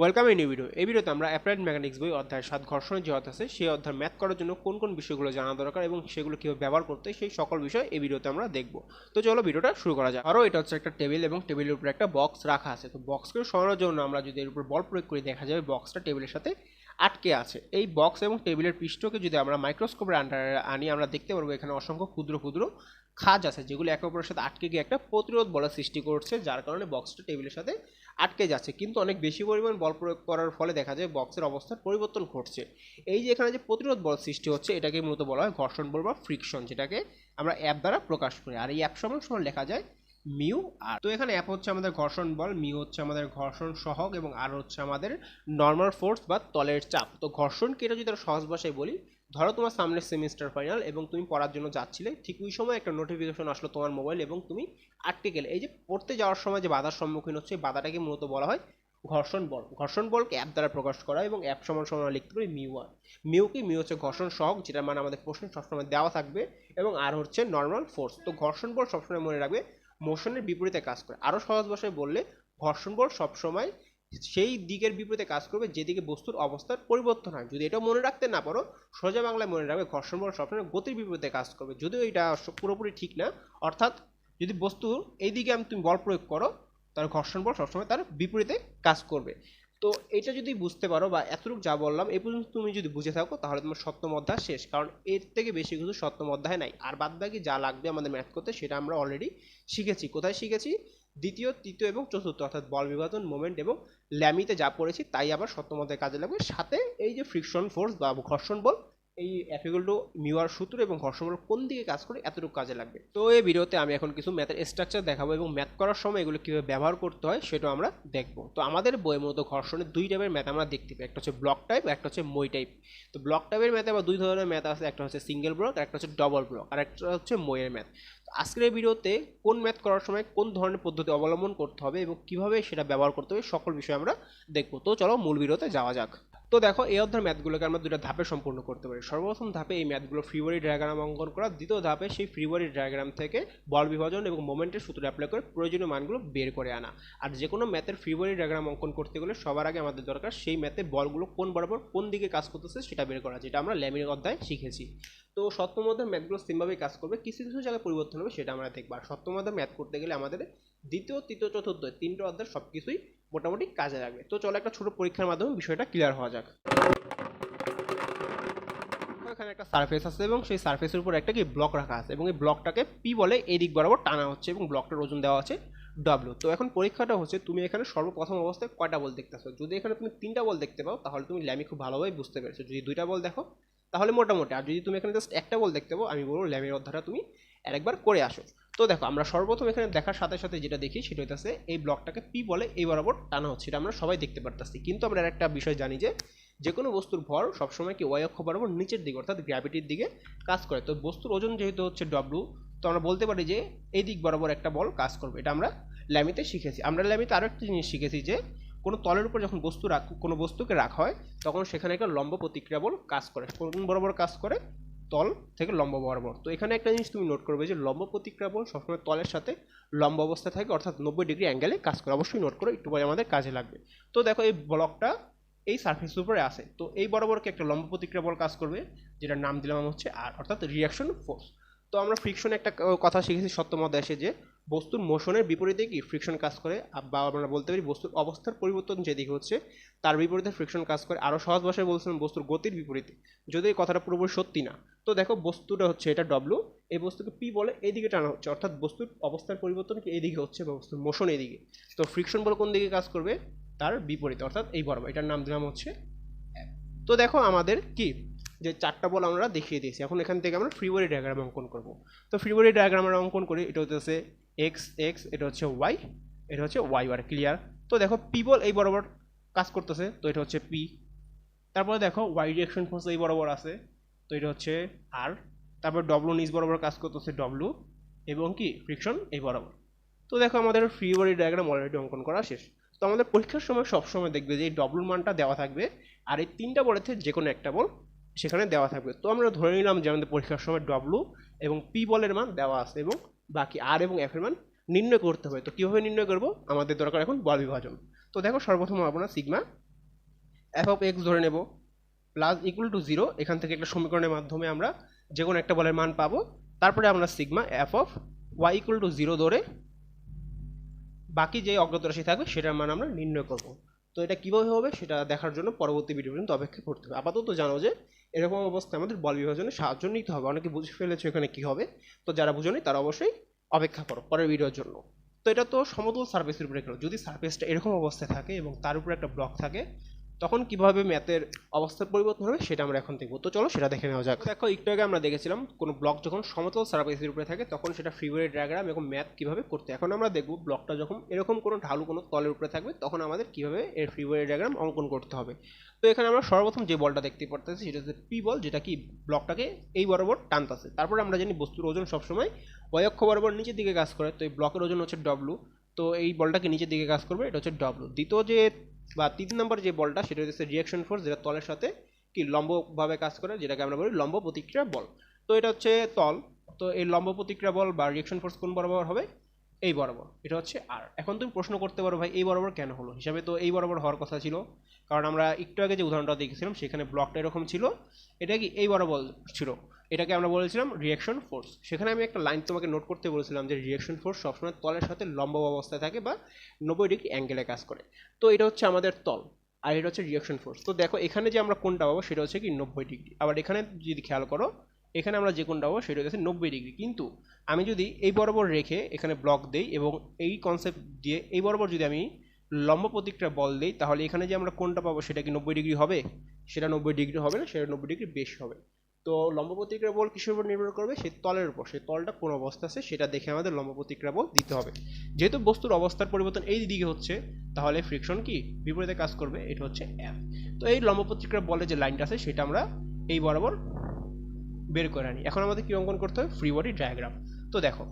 Welcome এই new video এই ভিডিওতে আমরা অ্যাপ্লাইড মেকানিক্স বই অধ্যায় সাত ঘর্ষণের যে অধ্যায় আছে, সেই অধ্যায় ম্যাথ করার জন্য কোন কোন বিষয়গুলো জানা দরকার এবং সেগুলো কীভাবে ব্যবহার করতে সেই সকল বিষয় এই ভিডিওতে আমরা দেখব। তো চলো ভিডিওটা শুরু করা যাক। আরও এটা হচ্ছে একটা টেবিল এবং টেবিলের উপরে একটা বক্স রাখা আছে। তো বক্সকে সরানোর জন্য আমরা যদি এর উপর বল প্রয়োগ করি, দেখা যাবে বক্সটা টেবিলের সাথে আটকে আছে। এই বক্স এবং টেবিলের পৃষ্ঠকে যদি আমরা মাইক্রোস্কোপের আন্ডারে আনি, আমরা দেখতে পারব এখানে অসংখ্য ক্ষুদ্র ক্ষুদ্র খাজ আছে, যেগুলো একে অপরের সাথে আটকে গিয়ে একটা প্রতিরোধ বলের সৃষ্টি করছে, যার কারণে বক্সটা টেবিলের সাথে আটকে যাচ্ছে। কিন্তু অনেক বেশি পরিমাণ বল প্রয়োগ করার ফলে দেখা যায় বক্সের অবস্থার পরিবর্তন ঘটছে। এই যে এখানে যে প্রতিরোধ বল সৃষ্টি হচ্ছে, এটাকে মূলত বলা হয় ঘর্ষণ বল বা ফ্রিকশন যেটাকে আমরা অ্যাপ দ্বারা প্রকাশ করি। আর এই অ্যাপ সমান সমান লেখা যায় মিউ আর তো এখানে অ্যাপ হচ্ছে আমাদের ঘর্ষণ বল মিউ হচ্ছে আমাদের ঘর্ষণ সহগ এবং আর হচ্ছে আমাদের নর্মাল ফোর্স বা তলের চাপ। তো ঘর্ষণকে এটা যদি সহজ ভাষায় বলি ধরো তোমার সামনের সেমিস্টার ফাইনাল এবং তুমি পড়ার জন্য যাচ্ছিলে, ঠিক ওই সময় একটা নোটিফিকেশন আসলো তোমার মোবাইল এবং তুমি আটকে গেলে এই যে পড়তে যাওয়ার সময় যে বাধার সম্মুখীন হচ্ছে, এই বাধাটাকে মূলত বলা হয় ঘর্ষণ বল। ঘর্ষণ বলকে অ্যাপ দ্বারা প্রকাশ করা এবং অ্যাপ সমান সমান লিখতে পারি মিউ আর মিউ কি? মিউ হচ্ছে ঘর্ষণ সহগ, যেটার মানে আমাদের প্রশ্ন সবসময় দেওয়া থাকবে এবং আর হচ্ছে নর্মাল ফোর্স তো ঘর্ষণ বল সবসময় মনে রাখবে মোশনের বিপরীতে কাজ করে। আরও সহজ ভাষায় বললে, ঘর্ষণ বল সবসময় সেই দিকের বিপরীতে কাজ করবে, যেদিকে বস্তুর অবস্থার পরিবর্তন হয়। যদি এটা মনে রাখতে না পারো, সোজা বাংলায় মনে রাখবে ঘর্ষণ বল সবসময় গতির বিপরীতে কাজ করবে। যদিও এটা পুরোপুরি ঠিক না, অর্থাৎ যদি বস্তুর এই দিকে আমি, তুমি বল প্রয়োগ করো, তাহলে ঘর্ষণ বল সবসময় তার বিপরীতে কাজ করবে। তো এটা যদি বুঝতে পারো বা এতটুকু যা বললাম এই পর্যন্ত তুমি যদি বুঝে থাকো, তাহলে তোমার সপ্তম অধ্যায় শেষ। কারণ এর থেকে বেশি কিছু সপ্তম অধ্যায় নাই। আর বাদ বাকি যা লাগবে আমাদের ম্যাথ করতে, সেটা আমরা অলরেডি শিখেছি। কোথায় শিখেছি? দ্বিতীয়, তৃতীয় এবং চতুর্থ, অর্থাৎ বল বিভাজন মোমেন্ট এবং ল্যামিতে যা পড়েছি, তাই আবার সত্যমতের কাজে লাগবে। সাথে এই যে ফ্রিকশন ফোর্স বা ঘর্ষণ বল এই অ্যাফিগুল টু মিউয়ার সূত্র এবং ঘর্ষণ বল কোন দিকে কাজ করে এতটুকু কাজে লাগবে? তো এই ভিডিওতে আমি এখন কিছু ম্যাথের স্ট্রাকচার দেখাবো এবং ম্যাথ করার সময় এগুলো কীভাবে ব্যবহার করতে হয় সেটাও আমরা দেখব। তো আমাদের বইয়ের মতো ঘর্ষণের দুই টাইপের ম্যাথ আমরা দেখতে পাই। একটা হচ্ছে ব্লক টাইপ একটা হচ্ছে মই টাইপ তো ব্লক টাইপের ম্যাথে আবার দুই ধরনের ম্যাথ আছে, একটা হচ্ছে সিঙ্গেল ব্লক আর একটা হচ্ছে ডবল ব্লক আর একটা হচ্ছে মইয়ের ম্যাথ তো আজকের এই ভিডিওতে কোন ম্যাথ করার সময় কোন ধরনের পদ্ধতি অবলম্বন করতে হবে এবং কীভাবে সেটা ব্যবহার করতে হবে সকল বিষয় আমরা দেখব। তো চলো মূল ভিডিওতে যাওয়া যাক। তো দেখো, এই অধ্যায়ের ম্যাথগুলোকে আমরা দুটো ধাপে সম্পূর্ণ করতে পারি। সর্বপ্রথম ধাপে এই ম্যাথগুলো ফ্রিবডি ডায়াগ্রাম অঙ্কন করা। দ্বিতীয় ধাপে সেই ফ্রিবডি ডায়াগ্রাম থেকে বল বিভাজন এবং মোমেন্টের সূত্র অ্যাপ্লাই করে প্রয়োজনীয় মানগুলো বের করে আনা। আর যে কোনো ম্যাথের ফ্রিবডি ডায়াগ্রাম অঙ্কন করতে গেলে সবার আগে আমাদের দরকার সেই ম্যাথে বলগুলো কোন বরাবর কোন দিকে কাজ করতেছে সেটা বের করা, যেটা আমরা ল্যামির অধ্যায় শিখেছি। তো সপ্তম অধ্যায় ম্যাথগুলো সেমভাবেই কাজ করবে। কিছু কিছু জায়গায় পরিবর্তন হবে, সেটা আমরা দেখব। আর সপ্তম অধ্যায় ম্যাথ করতে গেলে আমাদের দ্বিতীয়, তৃতীয়, চতুর্থ তিনটে অধ্যায় সব কিছুই মোটামুটি কাজে লাগবে। তো চলো একটা ছোট পরীক্ষার মাধ্যমে বিষয়টা ক্লিয়ার হওয়া যাক। এখানে একটা সারফেস আছে এবং সেই সারফেসের উপর একটা কি ব্লক রাখা আছে এবং এই ব্লকটাকে পি বলে এই দিক বরাবর টানা হচ্ছে এবং ব্লকটার ওজন দেওয়া আছে ডব্লিউ তো এখন পরীক্ষাটা হচ্ছে তুমি এখানে সর্বপ্রথম অবস্থায় কয়টা বল দেখতেছো? যদি এখানে তুমি তিনটা বল দেখতে পাও, তাহলে তুমি ল্যামি খুব ভালোভাবে বুঝতে পেরেছ। যদি দুইটা বল দেখো, তাহলে মোটামুটি। আর যদি তুমি এখানে জাস্ট একটা বল দেখতে পাও, আমি বলব ল্যামের অধ্যায়টা তুমি আরেকবার করে আসো। তো দেখো, আমরা সর্বপ্রথম এখানে দেখার সাথে সাথে যেটা দেখি সেটা হইতেছে, এই ব্লকটাকে পি বলে, এই বরাবর টানা হচ্ছে, এটা আমরা সবাই দেখতে পারতেছি। কিন্তু আমরা একটা বিষয় জানি যে যে কোনো বস্তুর ভর সবসময় কি ওয়াই অক্ষ বরাবর নিচের দিকে, অর্থাৎ গ্র্যাভিটির দিকে কাজ করে। তো বস্তুর ওজন যেহেতু হচ্ছে ডব্লু তো আমরা বলতে পারি যে, এই দিক বরাবর একটা বল কাজ করবে। এটা আমরা ল্যামিতে শিখেছি। আমরা ল্যামিতে আরও একটা জিনিস শিখেছি যে, কোনো তলের উপর যখন বস্তু রাখ, কোনো বস্তুকে রাখা হয়, তখন সেখানে একটা লম্ব প্রতিক্রিয়া বল কাজ করে, কোন বরাবর কাজ করে? তল থেকে লম্ব বরাবর। তো এখানে একটা জিনিস তুমি নোট করবে যে লম্ব প্রতিক্রিয়া বল সবসময় তলের সাথে লম্ব অবস্থায় থাকে, অর্থাৎ নব্বই ডিগ্রি অ্যাঙ্গেলে কাজ করে। অবশ্যই নোট করো, একটু পরে আমাদের কাজে লাগবে। তো দেখো এই ব্লকটা এই সার্ফেসের উপরে আসে। তো এই বরাবরকে একটা লম্ব প্রতিক্রিয়া বল কাজ করবে, যেটার নাম দিলাম হচ্ছে আর অর্থাৎ রিয়াকশন ফোর্স তো আমরা ফ্রিকশনে একটা কথা শিখেছি সপ্তম অধ্যায় এসে যে বস্তুর মোশনের বিপরীতে কি ফ্রিকশন কাজ করে? বা আমরা বলতে পারি বস্তুর অবস্থার পরিবর্তন যেদিকে হচ্ছে, তার বিপরীতে ফ্রিকশন কাজ করে। আরও সহজ ভাষায় বলছিলাম, বস্তুর গতির বিপরীতে। যদি এই কথাটা পুরোপুরি সত্যি না। তো দেখো, বস্তুটা হচ্ছে এটা ডব্লু এই বস্তুকে পি বলে এইদিকে টানা হচ্ছে। অর্থাৎ বস্তুর অবস্থার পরিবর্তন কি এইদিকে হচ্ছে বা বস্তুর মোশন এইদিকে তো ফ্রিকশন বল কোন দিকে কাজ করবে? তার বিপরীতে। অর্থাৎ এই বরাবর। এটার নাম দিলাম হচ্ছে তো দেখো, আমাদের কি? যে চারটা বল আমরা দেখিয়ে দিয়েছি। এখন এখান থেকে আমরা ফ্রি বডি ডায়াগ্রাম অঙ্কন করব। তো ফ্রি বডি ডায়াগ্রাম আমরা অঙ্কন করি। এটা হচ্ছে এক্স এক্স এটা হচ্ছে ওয়াই এটা হচ্ছে ওয়াই আর ক্লিয়ার তো দেখো পি বল এই বরাবর কাজ করতেছে, তো এটা হচ্ছে পি তারপরে দেখো ওয়াই ডিরেকশন ফোর্স এই বরাবর আছে, তো এটা হচ্ছে আর তারপর ডব্লু নিচ বরাবর কাজ করতেছে ডব্লু এবং কি ফ্রিকশন এই বরাবর। তো দেখো আমাদের ফ্রি বডি ডায়াগ্রাম অলরেডি অঙ্কন করা শেষ। তো আমাদের পরীক্ষার সময় সবসময় দেখবে যে এই ডব্লুর মানটা দেওয়া থাকবে, আর এই তিনটা বলেতে যে কোনো একটা বল সেখানে দেওয়া থাকবে। তো আমরা ধরে নিলাম যে আমাদের পরীক্ষার সময় ডব্লু এবং পি বলের মান দেওয়া আছে এবং বাকি আর এবং এফ এর মান নির্ণয় করতে হবে। তো কীভাবে নির্ণয় করব? আমাদের দরকার এখন বল বিভাজন। তো দেখো সর্বপ্রথম আমরা সিগমা এফ অফ এক্স ধরে নেব, প্লাস ইকুয়াল টু জিরো এখান থেকে একটা সমীকরণের মাধ্যমে আমরা যে কোনো একটা বলের মান পাবো। তারপরে আমরা sigma F of Y equal to zero ধরে বাকি যে অজ্ঞাত রাশি থাকবে সেটার মান আমরা নির্ণয় করব। তো এটা কীভাবে হবে সেটা দেখার জন্য পরবর্তী ভিডিও পর্যন্ত অপেক্ষা করতে হবে। আপাতত জানো যে এরকম অবস্থায় আমাদের বল বিভাজনে সাহায্য নিতে হবে। অনেকে বুঝে ফেলেছে এখানে কি হবে। তো যারা বুঝোনি তারা অবশ্যই অপেক্ষা করো পরের ভিডিওর জন্য। তো এটা তো সমতল সার্ফেসের উপরে গেল। যদি সার্ফেসটা এরকম অবস্থায় থাকে এবং তার উপরে একটা ব্লক থাকে তখন কীভাবে ম্যাথের অবস্থার পরিবর্তন হবে সেটা আমরা এখন দেখব। তো চলো সেটা দেখে নেওয়া যাক। দেখো, একটু আগে আমরা দেখেছিলাম, কোনো ব্লক যখন সমতল সার্ফেসের উপরে থাকে, তখন সেটা ফ্রিওয়ে ডায়াগ্রাম এবং ম্যাথ কীভাবে করতে এখন আমরা দেখব, ব্লকটা যখন এরকম কোনো ঢালু, কোনো তলের উপরে থাকবে, তখন আমাদের কীভাবে এর ফ্রিওয়ে ডায়াগ্রাম অঙ্কন করতে হবে। তো এখানে আমরা সর্বপ্রথম যে বলটা দেখতে পারতেছি, সেটা হচ্ছে পি বল, যেটা কি ব্লকটাকে এই বরাবর টানতেছে। তারপরে আমরা জানি বস্তুর ওজন সবসময় অয়ক্ষ বরাবর নিচের দিকে কাজ করে, তো এই ব্লকের ওজন হচ্ছে ডব্লু তো এই বলটাকে নিচের দিকে কাজ করবে, এটা হচ্ছে ডব্লু দ্বিতীয় যে, বা তিন নম্বর যে বলটা, সেটা হচ্ছে রিয়াকশন ফোর্স যেটা তলের সাথে কি লম্বভাবে কাজ করে, যেটাকে আমরা বলি লম্ব প্রতিক্রিয়া বল। তো এটা হচ্ছে তল। তো এই লম্ব প্রতিক্রিয়া বল বা রিয়াকশন ফোর্স কোন বরাবর হবে? এই বরাবর। এটা হচ্ছে আর এখন তুমি প্রশ্ন করতে পারো, ভাই, এই বরাবর কেন হলো? হিসাবে তো এই বরাবর হওয়ার কথা ছিল। কারণ আমরা একটু আগে যে উদাহরণটা দেখেছিলাম, সেখানে ব্লকটা এরকম ছিল। এটা কি এই বরাবর ছিল? এটাকে আমরা বলেছিলাম রিয়াকশন ফোর্স সেখানে আমি একটা লাইন তোমাকে নোট করতে বলেছিলাম যে রিয়াকশন ফোর্স সবসময় তলের সাথে লম্ব অবস্থায় থাকে বা নব্বই ডিগ্রি অ্যাঙ্গেলে কাজ করে। তো এটা হচ্ছে আমাদের তল, আর এটা হচ্ছে রিয়াকশন ফোর্স তো দেখো এখানে যে আমরা কোনটা পাবো সেটা হচ্ছে কি নব্বই ডিগ্রি। আবার এখানে যদি খেয়াল করো, এখানে আমরা যে কোনটা পাবো সেটা হচ্ছে নব্বই ডিগ্রি। কিন্তু আমি যদি এই বরাবর রেখে এখানে ব্লক দেই এবং এই কনসেপ্ট দিয়ে এই বরাবর যদি আমি লম্ব প্রতিক্রিয়া বল দিই, তাহলে এখানে যে আমরা কোনটা পাবো সেটা কি নব্বই ডিগ্রি হবে? সেটা নব্বই ডিগ্রি হবে না, সেটা নব্বই ডিগ্রি বেশি হবে। তো লম্ব প্রতিক্রিয়া বল কিসের উপর নির্ভর করবে? সেই তলের উপর। সেই তলটা কোন অবস্থা আছে সেটা দেখে আমাদের লম্ব প্রতিক্রিয়া বল দিতে হবে। যেহেতু বস্তুর অবস্থার পরিবর্তন এই দিকে হচ্ছে, তাহলে ফ্রিকশন কি? বিপরীতে কাজ করবে, এটা হচ্ছে এফ তো এই লম্ব প্রতিক্রিয়া বলে যে লাইনটা আছে, সেটা আমরা এই বরাবর বের করে আনি। এখন আমাদের কি অঙ্কন করতে হবে? ফ্রি বডি ডায়াগ্রাম তো দেখো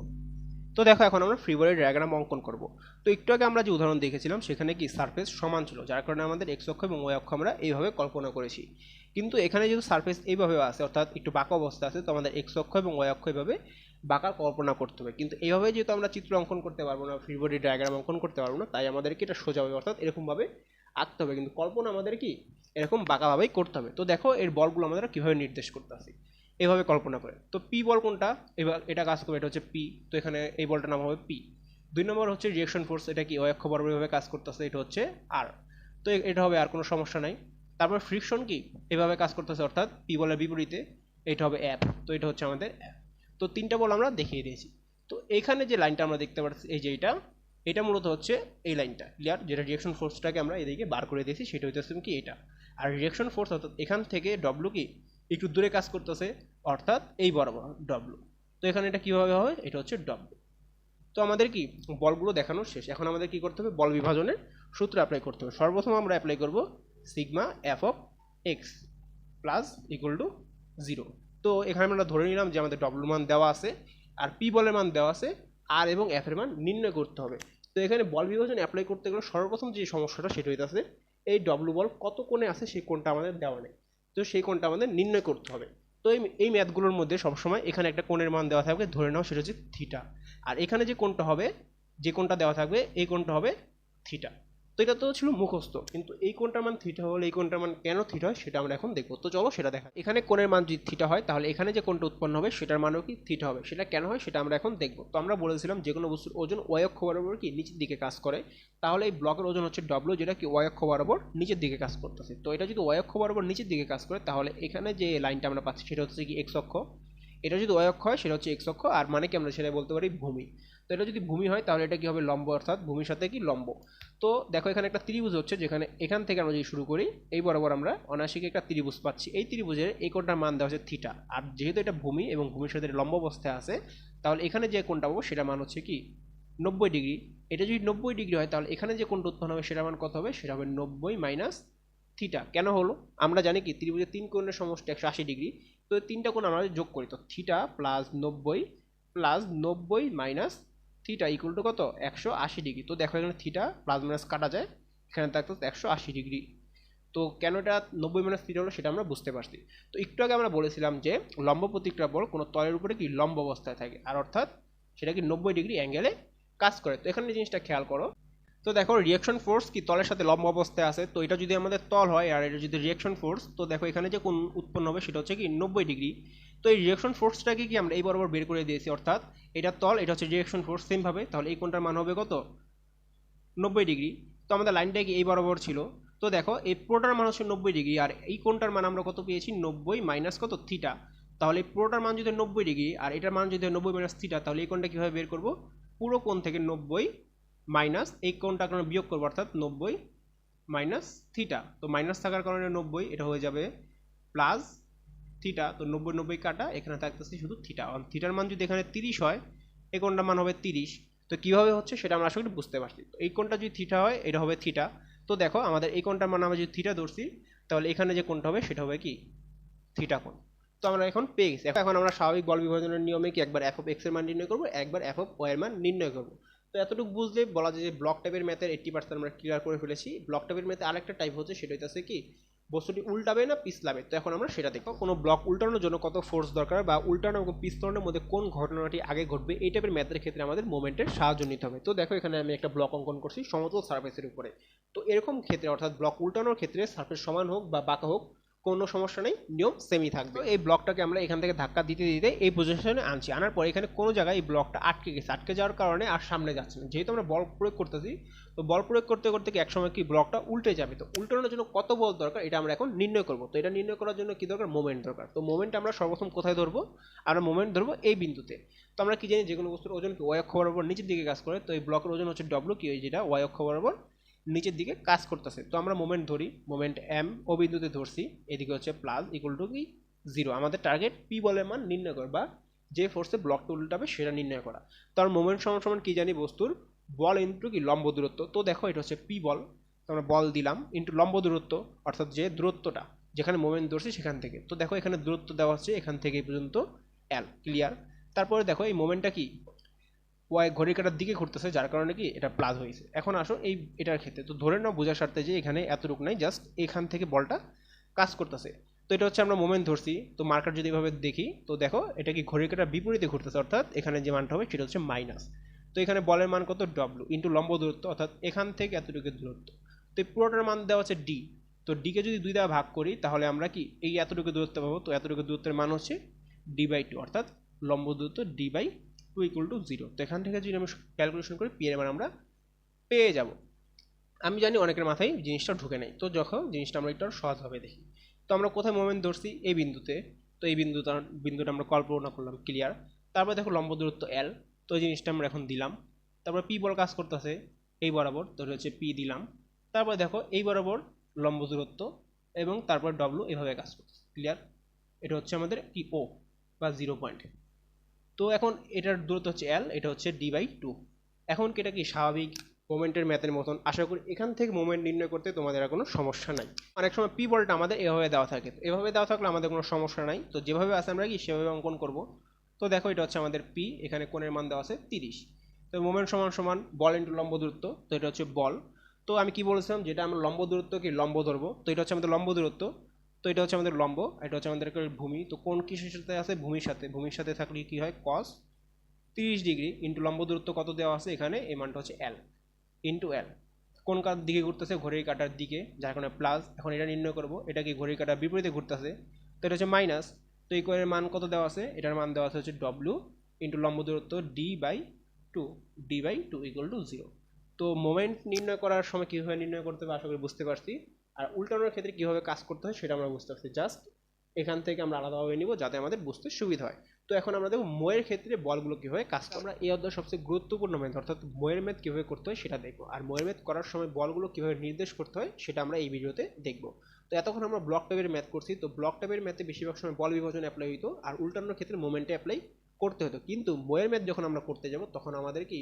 তো দেখো, এখন আমরা ফ্রি বডি ডায়াগ্রাম অঙ্কন করব। তো একটু আগে আমরা যে উদাহরণ দেখেছিলাম, সেখানে কি সারফেস সমান ছিল, যার কারণে আমাদের এক্স অক্ষ এবং ওয়াই অক্ষ আমরা এইভাবে কল্পনা করেছি। কিন্তু এখানে যেহেতু সারফেস এইভাবে আছে, অর্থাৎ একটু বাঁকা অবস্থা আছে, তো আমাদের এক্স অক্ষ এবং ওয়াই অক্ষ এইভাবে বাঁকা কল্পনা করতে হবে। কিন্তু এইভাবে যেহেতু আমরা চিত্র অঙ্কন করতে পারব না ফ্রি বডি ডায়াগ্রাম অঙ্কন করতে পারব না, তাই আমাদেরকে এটা সোজা হবে অর্থাৎ এরকমভাবে আঁকতে হবে। কিন্তু কল্পনা আমাদের কি? এরকম বাঁকাভাবেই করতে হবে। তো দেখো, এর বলগুলো আমাদের কীভাবে নির্দেশ করতে আসি এভাবে কল্পনা করে। তো পি বল কোনটা? এবার এটা কাজ করবে, এটা হচ্ছে পি তো এখানে এই বলটার নাম হবে পি দুই নম্বর হচ্ছে রিয়েকশন ফোর্স এটা কি অক্ষ বরাবরভাবে কাজ করতেছে, এটা হচ্ছে আর তো এটা হবে আর কোনো সমস্যা নাই। তারপর ফ্রিকশন কি? এভাবে কাজ করতেছে, অর্থাৎ পি বলের বিপরীতে এটা হবে অ্যাপ তো এটা হচ্ছে আমাদের অ্যাপ তো তিনটা বল আমরা দেখিয়ে দিয়েছি। তো এখানে যে লাইনটা আমরা দেখতে পাচ্ছি এই যে এটা এটা মূলত হচ্ছে এই লাইনটা ক্লিয়ার যেটা রিয়েকশন ফোর্সটাকে আমরা এদিকে বার করে দিয়েছি, সেটা হইতেছে কি এটা। আর রিয়েকশন ফোর্স অর্থাৎ এখান থেকে ডব্লু কি? একটু দূরে কাজ করতেছে, অর্থাৎ এই বরাবর ডব্লু তো এখানে এটা কীভাবে হবে? এটা হচ্ছে ডব্লু তো আমাদের কি? বলগুলো দেখানো শেষ। এখন আমাদের কি করতে হবে? বল বিভাজনের সূত্র অ্যাপ্লাই করতে হবে। সর্বপ্রথম আমরা অ্যাপ্লাই করব sigma F of X plus equal to zero তো এখানে আমরা ধরে নিলাম যে আমাদের ডব্লু মান দেওয়া আছে, আর পি বলের মান দেওয়া আছে আর এবং এফ এর মান নির্ণয় করতে হবে। তো এখানে বল বিভাজন অ্যাপ্লাই করতে গেলে সর্বপ্রথম যে সমস্যাটা সেটা হইতেছে, এই ডব্লু বল কত কোণে আছে সেই কোণটা আমাদের দেওয়া নেই। তো সেই কোণটা আমাদের নির্ণয় করতে হবে। তো এই এই ম্যাথগুলোর মধ্যে সবসময় এখানে একটা কোণের মান দেওয়া থাকবে, ধরে নাও সেটা হচ্ছে থিটা আর এখানে যে কোণটা হবে, যে কোণটা দেওয়া থাকবে, এই কোণটা হবে থিটা তো এটা তো ছিল মুখস্থ। কিন্তু এই কোণটার মান থিটা হলে, এই কোণটার মান কেন থিটা হয় সেটা আমরা এখন দেখব। তো চলো সেটা দেখা এখানে কোণের মান যদি থিটা হয়, তাহলে এখানে যে কোণটা উৎপন্ন হবে, সেটার মানও কি থিটা হবে? সেটা কেন হয় সেটা আমরা এখন দেখব। তো আমরা বলেছিলাম যে কোনো বস্তুর ওজন ওয়াই অক্ষ বরাবর কি নিচের দিকে কাজ করে। তাহলে এই ব্লকের ওজন হচ্ছে ডব্লু যেটা কি ওয়াই অক্ষ বরাবর নিচের দিকে কাজ করতেছে। তো এটা যদি ওয়াই অক্ষ বরাবর নিচের দিকে কাজ করে, তাহলে এখানে যে লাইনটা আমরা পাচ্ছি, সেটা হচ্ছে কি এক্স অক্ষ। এটা যদি ওয়াই অক্ষ হয়, সেটা হচ্ছে এক্স অক্ষ। আর মানে কি আমরা সেটা বলতে পারি? ভূমি। তো এটা যদি ভূমি হয়, তাহলে এটা কি হবে লম্ব অর্থাৎ ভূমির সাথে কি লম্ব? তো দেখো এখানে একটা ত্রিভুজ হচ্ছে, যেখানে এখান থেকে আমরা যদি শুরু করি, এই বরাবর আমরা অনায়াসিকে একটা ত্রিভুজ পাচ্ছি। এই ত্রিভুজের এই কোণটার মান দেওয়া হচ্ছে থিটা। আর যেহেতু এটা ভূমি এবং ভূমির সাথে লম্ব অবস্থায় আছে, তাহলে এখানে যে কোণটা পাবো সেটা মান হচ্ছে কি? নব্বই ডিগ্রি। এটা যদি নব্বই ডিগ্রি হয়, তাহলে এখানে যে কোণটা উৎপন্ন হবে সেটা মান কত হবে? সেটা হবে নব্বই মাইনাস থিটা। কেন হলো? আমরা জানি কি, ত্রিভুজের তিন কোণের সমষ্টি একশো আশি ডিগ্রি। তো তিনটা কোণ আমরা যোগ করি। তো থিটা প্লাস নব্বই প্লাস নব্বই মাইনাস থিটা ইকুয়াল টু কত? একশো আশি ডিগ্রি তো দেখো এখানে থিটা প্লাস মাইনাস কাটা যায়, এখানে থাকতো একশো আশি ডিগ্রি তো কেন এটা নব্বই মাইনাস থিটা হলো সেটা আমরা বুঝতে পারছি। তো একটু আগে আমরা বলেছিলাম যে লম্ব প্রতিক্রিয়া বল কোনো তলের উপরে কি লম্ব অবস্থায় থাকে, আর অর্থাৎ সেটা কি নব্বই ডিগ্রি অ্যাঙ্গেলে কাজ করে। তো এখানে জিনিসটা খেয়াল করো। তো দেখো রিয়াকশন ফোর্স কি তলের সাথে লম্ব অবস্থায় আছে, তো এটা যদি আমাদের তল হয়, আর এটা যদি রিয়াকশন ফোর্স তো দেখো এখানে যে কোন উৎপন্ন হবে সেটা হচ্ছে কি নব্বই ডিগ্রি তো এই রিয়াকশন ফোর্সটাকে কি আমরা এই বরাবর বের করে দিয়েছি? অর্থাৎ এটা তল, এটা হচ্ছে রিয়াকশন ফোর্স সেমভাবে তাহলে এই কোনটার মান হবে কত? নব্বই ডিগ্রি। তো আমাদের লাইনটা কি এই বরাবর ছিল? তো দেখো, এই পুরোটার মান হচ্ছে নব্বই ডিগ্রি, আর এই কোনটার মান আমরা কত পেয়েছি? নব্বই মাইনাস কত? থিটা তাহলে এই পুরোটার মান যদি নব্বই ডিগ্রি, আর এটার মান যদি নব্বই মাইনাস থিটা তাহলে এই কোনটা কীভাবে বের করব? পুরো কোণ থেকে নব্বই মাইনাস এই কোণটা আমরা বিয়োগ করব, অর্থাৎ নব্বই মাইনাস থিটা তো মাইনাস থাকার কারণে নব্বই, এটা হয়ে যাবে প্লাস থিটা তো নব্বই নব্বই কাটা, এখানে থাকতেছে শুধু থিটা থিটার মান যদি এখানে তিরিশ হয়, এই কোণটার মান হবে তিরিশ। তো কীভাবে হচ্ছে সেটা আমরা আসলে বুঝতে পারছি। তো এই কোণটা যদি থিটা হয়, এটা হবে থিটা তো দেখো, আমাদের এই কোণটার মান আমরা যদি থিটা ধরছি, তাহলে এখানে যে কোণটা হবে, সেটা হবে কি? থিটা কোণ। তো আমরা এখন পেয়ে গেছি। এখন আমরা স্বাভাবিক বল বিভাজনের নিয়মে কি একবার এফ অফ এক্সের মান নির্ণয় করব, একবার এফ অফ ওয়াই এর মান নির্ণয় করব। তো এতটুকু বুঝলে বলা যায় যে ব্লক টাইপের ম্যাথের এইট্টি পার্সেন্ট আমরা ক্লিয়ার করে ফেলেছি। ব্লক টাইপের ম্যাথে আরেকটা টাইপ হচ্ছে, সেটা হচ্ছে কি? বস্তুটি উল্টাবে না, পিছলাবে। তো এখন আমরা সেটা দেখব। কোনো ব্লক উল্টানোর জন্য কত ফোর্স দরকার বা উল্টানো এবং পিস্তলানোর মধ্যে কোন ঘটনাটি আগে ঘটবে, এই টাইপের ম্যাথের ক্ষেত্রে আমাদের মোমেন্টের সাহায্য নিতে হবে। তো দেখো, এখানে আমি একটা ব্লক অঙ্কন করছি সমতল সার্ফেসের উপরে। তো এরকম ক্ষেত্রে, অর্থাৎ ব্লক উল্টানোর ক্ষেত্রে সার্ফেস সমান হোক বা বাঁকা হোক কোনো সমস্যা নেই, নিয়ম সেমই থাকবে। এই ব্লকটাকে আমরা এখান থেকে ধাক্কা দিতে দিতে এই পজিশনে আনছি। আনার পরে এখানে কোনো জায়গায় এই ব্লকটা আটকে গেছে। আটকে যাওয়ার কারণে আর সামনে যাচ্ছে না। যেহেতু আমরা বল প্রয়োগ করতেছি, তো বল প্রয়োগ করতে করতে কি একসময় কি ব্লকটা উল্টে যাবে? তো উল্টানোর জন্য কত বল দরকার, এটা আমরা এখন নির্ণয় করব। তো এটা নির্ণয় করার জন্য কি দরকার? মোমেন্ট দরকার। তো মোমেন্ট আমরা সর্বপ্রথম কোথায় ধরবো? আমরা মোমেন্ট ধরবো এই বিন্দুতে। তো আমরা কি জানি, যে কোনো বস্তুর ওজন কি ওয়াই অক্ষ বরাবর নিচের দিকে কাজ করে, তো এই ব্লকের ওজন হচ্ছে ডব্লু কি যেটা ওয়াই অক্ষ বরাবর নিচের দিকে কাজ করতেছে। তো আমরা মোমেন্ট ধরি মোমেন্ট এম ও বিন্দুতে ধরছি, এদিকে হচ্ছে প্লাস ইকুয়াল টু কি? জিরো আমাদের টার্গেট পি বলের মান নির্ণয় করা বা যে ফোর্সে ব্লকটা উল্টাবে সেটা নির্ণয় করা। তো আর মোমেন্ট সমান সমান কি জানি বস্তুর? বল ইন্টু কি? লম্ব দূরত্ব। তো দেখো এটা হচ্ছে পি বল। তো আমরা বল দিলাম ইন্টু লম্ব দূরত্ব, অর্থাৎ যে দূরত্বটা, যেখানে মোমেন্ট ধরছি সেখান থেকে। তো দেখো এখানে দূরত্ব দেওয়া হচ্ছে এখান থেকে পর্যন্ত এল ক্লিয়ার তারপরে দেখো এই মোমেন্টটা কি? ওয়াই ঘড়ি কাটার দিকে ঘুরতেছে, যার কারণে কি এটা প্লাস হয়েছে। এখন আসো এই, এটার ক্ষেত্রে। তো ধরে নাও বোঝার স্বার্থে যে এখানে এতটুকু নাই জাস্ট এখান থেকে বলটা কাজ করতেছে। তো এটা হচ্ছে আমরা মোমেন্ট ধরছি। তো মার্কার যদি এভাবে দেখি, তো দেখো এটা কি ঘড়ি কাটার বিপরীতে ঘুরতেছে, অর্থাৎ এখানে যে মানটা হবে সেটা হচ্ছে মাইনাস তো এখানে বলের মান কত? ডব্লু ইন্টু লম্ব দূরত্ব, অর্থাৎ এখান থেকে এতটুকু দূরত্ব। তো এই পুরোটার মান দেওয়া হচ্ছে ডি তো ডিকে যদি দুই দ্বারা ভাগ করি, তাহলে আমরা কি এই এতটুকু দূরত্ব পাবো? তো এতটুকু দূরত্বের মান হচ্ছে ডি বাই টু অর্থাৎ লম্ব দূরত্ব D by two equal to zero তো এখান থেকে যদি আমি ক্যালকুলেশন করি পি এর মান আমরা পেয়ে যাব। আমি জানি অনেকের মাথায় জিনিসটা ঢুকে নেই। তো যখন জিনিসটা আমরা একটু সহজভাবে দেখি। তো আমরা কোথায় মোমেন্ট ধরছি? এই বিন্দুতে। তো এই বিন্দুটা বিন্দুটা আমরা কল্পনা করলাম ক্লিয়ার তারপর দেখো লম্ব দূরত্ব এল তো এই জিনিসটা আমরা এখন দিলাম। তারপর পি বল কাজ করতেছে এই বরাবর। তো হচ্ছে পি দিলাম। তারপর দেখো, এই বরাবর লম্ব দূরত্ব এবং তারপর ডব্লু এভাবে কাজ করতেছে। ক্লিয়ার এটা হচ্ছে আমাদের কি ও বা জিরো পয়েন্ট তো এখন এটার দূরত্ব হচ্ছে এল এটা হচ্ছে ডি বাই টু এখন কি এটা কি স্বাভাবিক মোমেন্টের ম্যাথের মতন? আশা করি এখান থেকে মোমেন্ট নির্ণয় করতে তোমাদের আর কোনো সমস্যা নাই। অনেক সময় পি বলটা আমাদের এভাবে দেওয়া থাকে। এভাবে দেওয়া থাকলে আমাদের কোনো সমস্যা নাই। তো যেভাবে আছে আমরা কি সেভাবে অঙ্কন করব। তো দেখো এটা হচ্ছে আমাদের পি এখানে কোণের মান দেওয়া আছে তিরিশ। তো মোমেন্ট সমান সমান বল ইন্টু লম্ব দূরত্ব, তো এটা হচ্ছে বল তো আমি কি বলেছিলাম? যেটা আমরা লম্ব দূরত্ব কি লম্ব ধরবো? তো এটা হচ্ছে আমাদের লম্ব দূরত্ব। তো এটা হচ্ছে আমাদের লম্ব, এটা হচ্ছে আমাদের ভূমি। তো কোন কিসের সাথে আছে? ভূমির সাথে। ভূমির সাথে থাকলে কি হয়? কস তিরিশ ডিগ্রি ইন্টু লম্ব দূরত্ব কত দেওয়া আছে এখানে? এই মানটা হচ্ছে এল ইন্টু এল কোন কার দিকে ঘুরতেছে? ঘড়ির কাটার দিকে, যার কারণে প্লাস এখন এটা নির্ণয় করব, এটা কি ঘড়ির কাটার বিপরীতে ঘুরতেছে? তো এটা হচ্ছে মাইনাস তো এই কোণের মান কত দেওয়া আছে? এটার মান দেওয়া আছে হচ্ছে ডব্লু ইন্টু লম্ব দূরত্ব D by two D by two equal to zero তো মোমেন্ট নির্ণয় করার সময় কীভাবে নির্ণয় করতে হবে? আশা করি বুঝতে পারছি। আর উল্টানোর ক্ষেত্রে কীভাবে কাজ করতে হয় সেটা আমরা বুঝতে পারছি। জাস্ট এখান থেকে আমরা আলাদাভাবে নিব যাতে আমাদের বুঝতে সুবিধা হয়। তো এখন আমরা দেখব মোয়ের ক্ষেত্রে বলগুলো কীভাবে কাজ করে। আমরা এই অধ্যায় সবচেয়ে গুরুত্বপূর্ণ ম্যাথ অর্থাৎ মোয়ের ম্যাথ কীভাবে করতে হয় সেটা দেখব। আর মোয়ের ম্যাথ করার সময় বলগুলো কীভাবে নির্দেশ করতে হয় সেটা আমরা এই ভিডিওতে দেখব। তো এতক্ষণ আমরা ব্লক টাইপের ম্যাথ করছি। তো ব্লক টাইপের ম্যাথে বেশিরভাগ সময় বল বিভাজন অ্যাপ্লাই হতো আর উল্টানোর ক্ষেত্রে মোমেন্টে অ্যাপ্লাই করতে হতো। কিন্তু মোয়ের ম্যাথ যখন আমরা করতে যাব, তখন আমাদের কি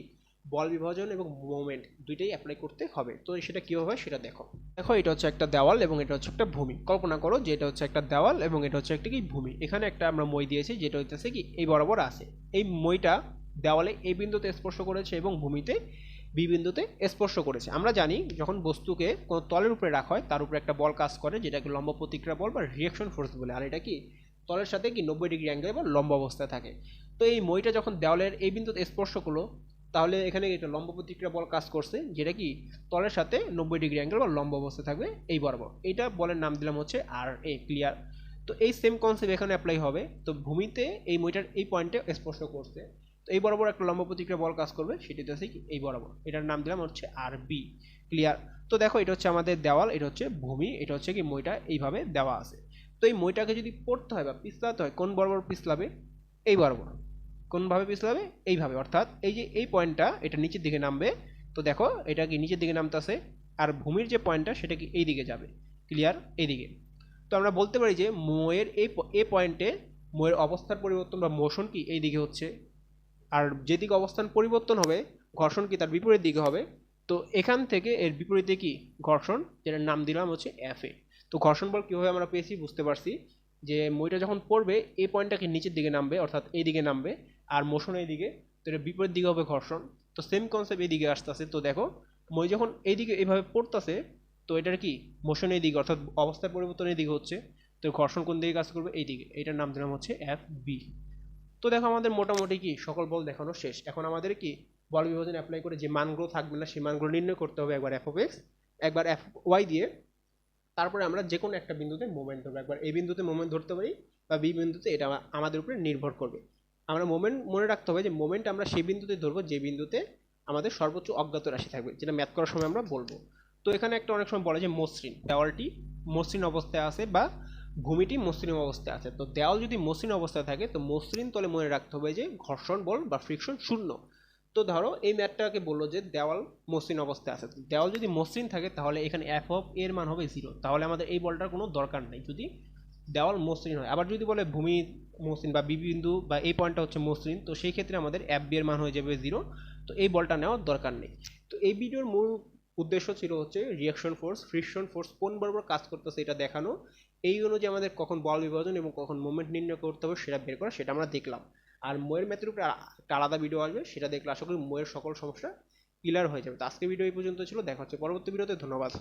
বল বিভাজন এবং মোমেন্ট দুইটাই অ্যাপ্লাই করতে হবে। তো সেটা কীভাবে হয় সেটা দেখো। দেখো, এটা হচ্ছে একটা দেওয়াল এবং এটা হচ্ছে একটা ভূমি। কল্পনা করো যে এটা হচ্ছে একটা দেওয়াল এবং এটা হচ্ছে একটা কি ভূমি। এখানে একটা আমরা মই দিয়েছি যেটা হচ্ছে কি এই বরাবর আছে। এই মইটা দেওয়ালে এই বিন্দুতে স্পর্শ করেছে এবং ভূমিতে বি বিন্দুতে স্পর্শ করেছে। আমরা জানি যখন বস্তুকে কোনো তলের উপরে রাখা হয়, তার উপরে একটা বল কাজ করে যেটাকে লম্ব প্রতিক্রিয়া বল বা রিয়াকশন ফোর্স বলে। আর এটা কি? তলের সাথে কি নব্বই ডিগ্রি অ্যাঙ্গেলে বা লম্ব অবস্থায় থাকে। তো এই মইটা যখন দেওয়ালের এই বিন্দুতে স্পর্শ করল তাহলে এখানে এটা লম্ব প্রতিক্রিয়া বল কাজ করছে, যেটা কি তলের সাথে নব্বই ডিগ্রি অ্যাঙ্গেল বা লম্ব অবস্থায় থাকবে এই বরাবর। এটা বলের নাম দিলাম হচ্ছে আর এ ক্লিয়ার তো এই সেম কনসেপ্ট এখানে অ্যাপ্লাই হবে। তো ভূমিতে এই মইটার এই পয়েন্টে স্পর্শ করছে। তো এই বরাবর একটা লম্ব প্রতিক্রিয়া বল কাজ করবে, সেটিতে হচ্ছে কি এই বরাবর। এটার নাম দিলাম হচ্ছে আর বি ক্লিয়ার তো দেখো এটা হচ্ছে আমাদের দেওয়াল, এটা হচ্ছে ভূমি, এটা হচ্ছে কি মইটা এইভাবে দেওয়া আছে। তো এই মইটাকে যদি পড়তে হয় বা পিছলাতে হয়, কোন বরাবর পিছলাবে? এই বরাবর। কোনভাবে পিছলাবে এইভাবে। অর্থাৎ এই যে এই পয়েন্টটা, এটা নিচের দিকে নামবে। তো দেখো, এটা কি নিচের দিকে নামতেছে? আর ভূমির যে পয়েন্টটা, সেটা কি এই দিকে যাবে। ক্লিয়ার এইদিকে। তো আমরা বলতে পারি যে মোয়ের এই এ পয়েন্টে মোয়ের অবস্থার পরিবর্তন বা মোশন কি এই দিকে হচ্ছে। আর যেদিকে অবস্থান পরিবর্তন হবে, ঘর্ষণ কি তার বিপরীত দিকে হবে। তো এখান থেকে এর বিপরীতে কি? ঘর্ষণ, যেটার নাম দিলাম হচ্ছে এফ তো ঘর্ষণ বল কীভাবে আমরা পেয়েছি বুঝতে পারছি। যে মইটা যখন পড়বে, এই পয়েন্টটাকে নিচের দিকে নামবে? অর্থাৎ এই দিকে নামবে। আর মোশন এই দিকে তো এটা বিপরীত দিকে হবে ঘর্ষণ। তো সেম কনসেপ্ট এই দিকে আসতেছে। তো দেখো, মই যখন এইদিকে এইভাবে পড়তেছে, তো এটার কি? মোশন এই দিকে অর্থাৎ অবস্থার পরিবর্তন এই দিকে হচ্ছে। তো ঘর্ষণ কোন দিকে কাজ করবে? এই দিকে এটার নাম দিলাম হচ্ছে এফ বি তো দেখো আমাদের মোটামুটি কি? সকল বল দেখানো শেষ। এখন আমাদের কি? বল বিভাজন অ্যাপ্লাই করে যে মানগুলো থাকবে না, সেই মানগুলো নির্ণয় করতে হবে একবার এফ এক্স একবার এফ ওয়াই দিয়ে। তারপরে আমরা যে কোনো একটা বিন্দুতে মোমেন্ট ধরবো একবার এই বিন্দুতে মোমেন্ট ধরতে পারি বা বি বিন্দুতে এটা আমাদের উপরে নির্ভর করবে। আমরা মোমেন্ট মনে রাখতে হবে যে মোমেন্ট আমরা সেই বিন্দুতে ধরবো, যে বিন্দুতে আমাদের সর্বোচ্চ অজ্ঞাত রাশি থাকবে, যেটা ম্যাথ করার সময় আমরা বলব। তো এখানে একটা অনেক সময় বলে যে মসৃণ দেওয়ালটি মসৃণ অবস্থায় আছে বা ভূমিটি মসৃণ অবস্থায় আছে। তো দেওয়াল যদি মসৃণ অবস্থায় থাকে, তো মসৃণ তলে মনে রাখতে হবে যে ঘর্ষণ বল বা ফ্রিকশন শূন্য। তো ধরো এই ম্যাথটাকে বলল যে দেওয়াল মসৃণ অবস্থায় আছে। দেওয়াল যদি মসৃণ থাকে, তাহলে এখানে এফ অফ এর মান হবে জিরো তাহলে আমাদের এই বলটার কোনো দরকার নেই। যদি দেওয়াল মসৃণ হয় আবার যদি বলে ভূমি মসৃণ বা বি বিন্দু বা এই পয়েন্টটা হচ্ছে মসৃণ, তো সেই ক্ষেত্রে আমাদের এফ বি এর মান হয়ে যাবে জিরো তো এই বলটা নেওয়ার দরকার নেই। তো এই ভিডিওর মূল উদ্দেশ্য ছিল হচ্ছে রিয়াকশন ফোর্স ফ্রিকশন ফোর্স কোন বরাবর কাজ করতেছে এটা দেখানো, এই অনুযায়ী আমাদের কখন বল বিভাজন এবং কখন মোমেন্ট নির্ণয় করতে হবে সেটা বের করা, সেটা আমরা দেখলাম। আর ময়ের ম্যাথের উপরে একটা আলাদা ভিডিও আসবে, সেটা দেখলে আশা করি ময়ের সকল সমস্যা ক্লিয়ার হয়ে যাবে। তো আজকে ভিডিও এই পর্যন্ত ছিল, দেখা হচ্ছে পরবর্তী ভিডিওতে ধন্যবাদ।